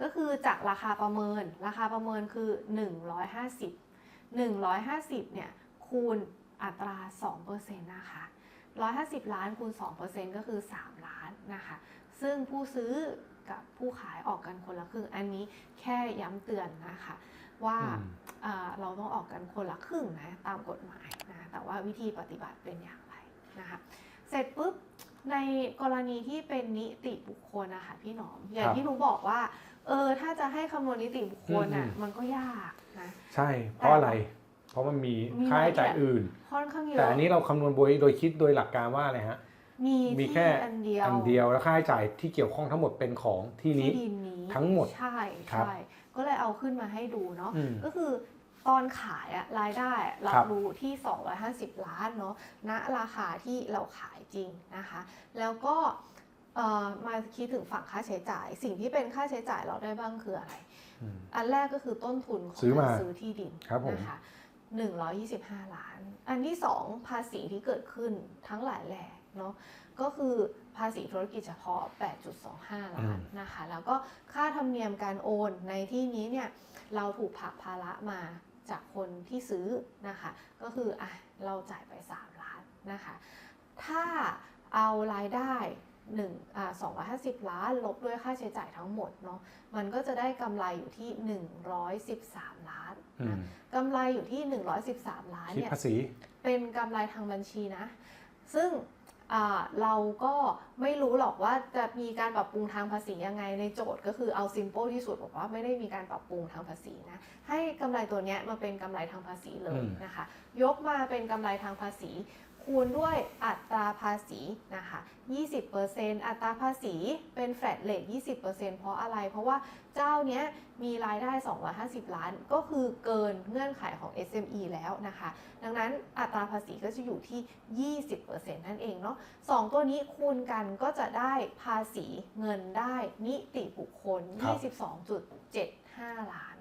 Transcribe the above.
ก็คือจากราคาประเมิน ราคาประเมินคือ 150 150เนี่ยคูณอัตรา 2%นะคะ 150 ล้านคูณ 2%ก็คือ 3 ล้านนะคะ ซึ่งผู้ซื้อกับผู้ขายออกกันคนละครึ่ง อันนี้แค่ย้ำเตือนนะคะ ว่าอืมอ่าเราต้องออกกันคนละครึ่งนะตามกฎหมายนะ แต่ว่าวิธีปฏิบัติเป็นอย่างไรนะคะ เสร็จปุ๊บในกรณีที่เป็นนิติบุคคลนะคะพี่หนอม อย่างครับที่หนูบอกว่า เออ ถ้าจะให้คำนวณนิติบุคคลอะอืมมันก็ยากนะ ใช่ เพราะอะไร เพราะมันมีมีค่าใช้จ่ายอื่น ค่อนข้างเยอะแต่อันนี้เราคำนวณโดยโดยคิดโดยหลักการว่าอะไรฮะ มีมีที่แค่ อันเดียวอันเดียวแล้วค่าใช้จ่ายที่เกี่ยวข้องทั้งหมดเป็นของที่นี้ ที่ดินนี้ทั้งหมดใช่ครับ ใช่ก็เลยเอาขึ้นมาให้ดูเนาะ อืม ก็คือตอนขายอะรายได้เราครับ รู้ที่ 250 ล้านเนาะณราคาที่เราขายจริงนะคะ แล้วก็เอ่อ มาคิดถึงฝั่งค่าใช้จ่าย สิ่งที่เป็นค่าใช้จ่ายเราได้บ้างคืออะไรอืมอันแรกก็คือต้นทุนของซื้อมาการซื้อที่ดินครับผมนะคะ125ล้าน อันที่2ภาษีที่เกิดขึ้นทั้งหลายแหล่เนาะก็คือภาษีธุรกิจเฉพาะ 8.25 ล้านนะคะ แล้วก็ค่าธรรมเนียมการโอนในที่นี้เนี่ยเราถูกผลักภาระมาจากคนที่ซื้อนะคะ ก็คืออะเราจ่ายไป 3 ล้านนะคะ ถ้าเอารายได้ 1อ่า250ล้านลบด้วยค่าใช้จ่ายทั้งหมดเนาะมันก็จะได้กำไรอยู่ที่113ล้านอืนะมกำไรอยู่ที่113ล้านคิดเนี่ยภาษีเป็นกำไรทางบัญชีนะ ซึ่งอ่าเราก็ไม่รู้หรอกว่าจะมีการปรับปรุงทางภาษียังไงในโจทย์ก็คือเอา simple ที่สุดบอกว่าไม่ได้มีการปรับปรุงทางภาษีนะให้กำไรตัวเนี้ยมาเป็นกำไรทางภาษีเลยอืมนะคะ ยกมาเป็นกำไรทางภาษี คูณด้วยอัตราภาษีนะคะ 20%อัตราภาษีเป็น flat rate 20%เพราะอะไร เพราะว่าเจ้าเนี้ยมีรายได้ 250 ล้าน ก็คือเกินเงื่อนไขของ SME แล้วนะคะ ดังนั้นอัตราภาษีก็จะอยู่ที่ 20%นั่นเองเนาะสองตัวนี้คูณกันก็จะได้ภาษีเงินได้นิติบุคคลครับ22.75 ล้าน